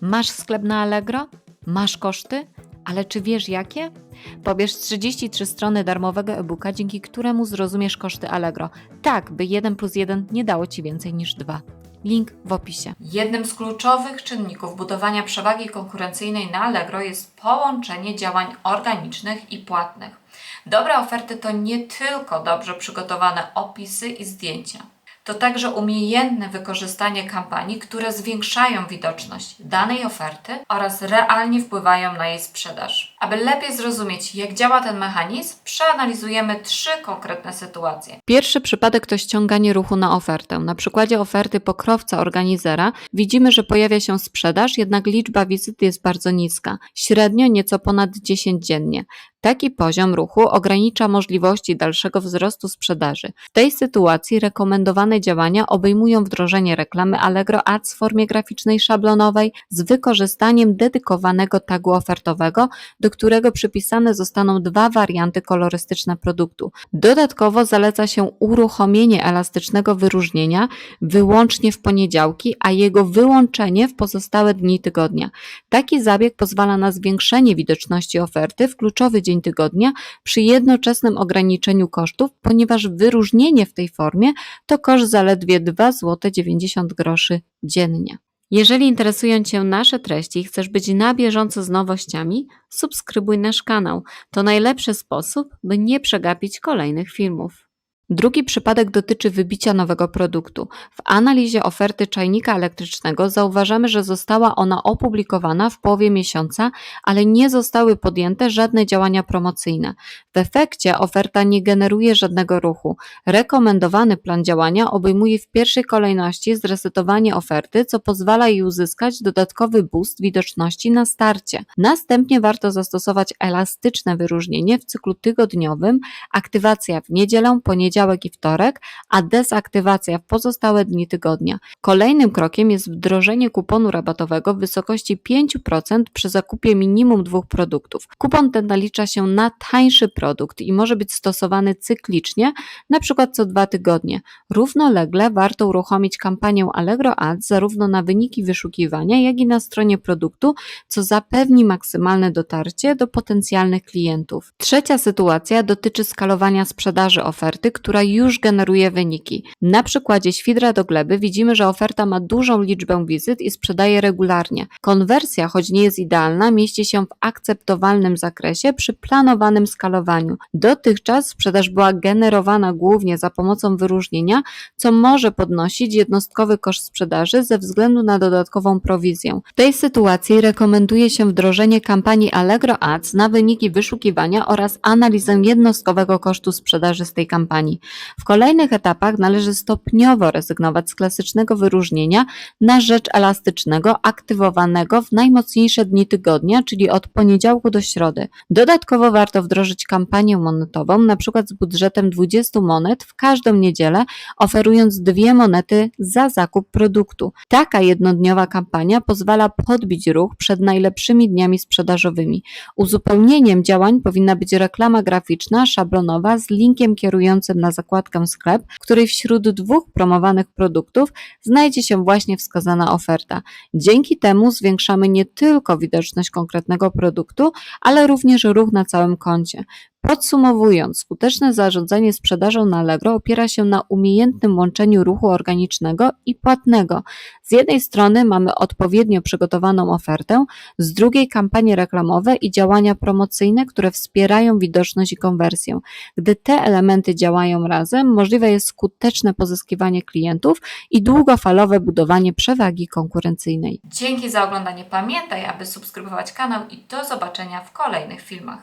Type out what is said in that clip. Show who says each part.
Speaker 1: Masz sklep na Allegro? Masz koszty? Ale czy wiesz jakie? Pobierz 33 strony darmowego e-booka, dzięki któremu zrozumiesz koszty Allegro. Tak, by 1 plus 1 nie dało Ci więcej niż 2. Link w opisie. Jednym z kluczowych czynników budowania przewagi konkurencyjnej na Allegro jest połączenie działań organicznych i płatnych. Dobre oferty to nie tylko dobrze przygotowane opisy i zdjęcia. To także umiejętne wykorzystanie kampanii, które zwiększają widoczność danej oferty oraz realnie wpływają na jej sprzedaż. Aby lepiej zrozumieć, jak działa ten mechanizm, przeanalizujemy trzy konkretne sytuacje. Pierwszy przypadek to ściąganie ruchu na ofertę. Na przykładzie oferty pokrowca organizera widzimy, że pojawia się sprzedaż, jednak liczba wizyt jest bardzo niska, średnio nieco ponad 10 dziennie. Taki poziom ruchu ogranicza możliwości dalszego wzrostu sprzedaży. W tej sytuacji rekomendowane działania obejmują wdrożenie reklamy Allegro Ads w formie graficznej szablonowej z wykorzystaniem dedykowanego tagu ofertowego, do którego przypisane zostaną dwa warianty kolorystyczne produktu. Dodatkowo zaleca się uruchomienie elastycznego wyróżnienia wyłącznie w poniedziałki, a jego wyłączenie w pozostałe dni tygodnia. Taki zabieg pozwala na zwiększenie widoczności oferty w kluczowy dzień tygodnia przy jednoczesnym ograniczeniu kosztów, ponieważ wyróżnienie w tej formie to koszt zaledwie 2,90 zł dziennie. Jeżeli interesują Cię nasze treści i chcesz być na bieżąco z nowościami, subskrybuj nasz kanał. To najlepszy sposób, by nie przegapić kolejnych filmów. Drugi przypadek dotyczy wybicia nowego produktu. W analizie oferty czajnika elektrycznego zauważamy, że została ona opublikowana w połowie miesiąca, ale nie zostały podjęte żadne działania promocyjne. W efekcie oferta nie generuje żadnego ruchu. Rekomendowany plan działania obejmuje w pierwszej kolejności zresetowanie oferty, co pozwala jej uzyskać dodatkowy boost widoczności na starcie. Następnie warto zastosować elastyczne wyróżnienie w cyklu tygodniowym, aktywacja w niedzielę, poniedziałek i wtorek, a dezaktywacja w pozostałe dni tygodnia. Kolejnym krokiem jest wdrożenie kuponu rabatowego w wysokości 5% przy zakupie minimum dwóch produktów. Kupon ten nalicza się na tańszy produkt i może być stosowany cyklicznie, przykład co dwa tygodnie. Równolegle warto uruchomić kampanię Allegro Ads zarówno na wyniki wyszukiwania, jak i na stronie produktu, co zapewni maksymalne dotarcie do potencjalnych klientów. Trzecia sytuacja dotyczy skalowania sprzedaży oferty, która już generuje wyniki. Na przykładzie świdra do gleby widzimy, że oferta ma dużą liczbę wizyt i sprzedaje regularnie. Konwersja, choć nie jest idealna, mieści się w akceptowalnym zakresie przy planowanym skalowaniu. Dotychczas sprzedaż była generowana głównie za pomocą wyróżnienia, co może podnosić jednostkowy koszt sprzedaży ze względu na dodatkową prowizję. W tej sytuacji rekomenduje się wdrożenie kampanii Allegro Ads na wyniki wyszukiwania oraz analizę jednostkowego kosztu sprzedaży z tej kampanii. W kolejnych etapach należy stopniowo rezygnować z klasycznego wyróżnienia na rzecz elastycznego, aktywowanego w najmocniejsze dni tygodnia, czyli od poniedziałku do środy. Dodatkowo warto wdrożyć kampanię monetową, np. z budżetem 20 monet w każdą niedzielę, oferując dwie monety za zakup produktu. Taka jednodniowa kampania pozwala podbić ruch przed najlepszymi dniami sprzedażowymi. Uzupełnieniem działań powinna być reklama graficzna, szablonowa z linkiem kierującym na zakładkę sklep, w której wśród dwóch promowanych produktów znajdzie się właśnie wskazana oferta. Dzięki temu zwiększamy nie tylko widoczność konkretnego produktu, ale również ruch na całym koncie. Podsumowując, skuteczne zarządzanie sprzedażą na Allegro opiera się na umiejętnym łączeniu ruchu organicznego i płatnego. Z jednej strony mamy odpowiednio przygotowaną ofertę, z drugiej kampanie reklamowe i działania promocyjne, które wspierają widoczność i konwersję. Gdy te elementy działają razem, możliwe jest skuteczne pozyskiwanie klientów i długofalowe budowanie przewagi konkurencyjnej. Dzięki za oglądanie. Pamiętaj, aby subskrybować kanał i do zobaczenia w kolejnych filmach.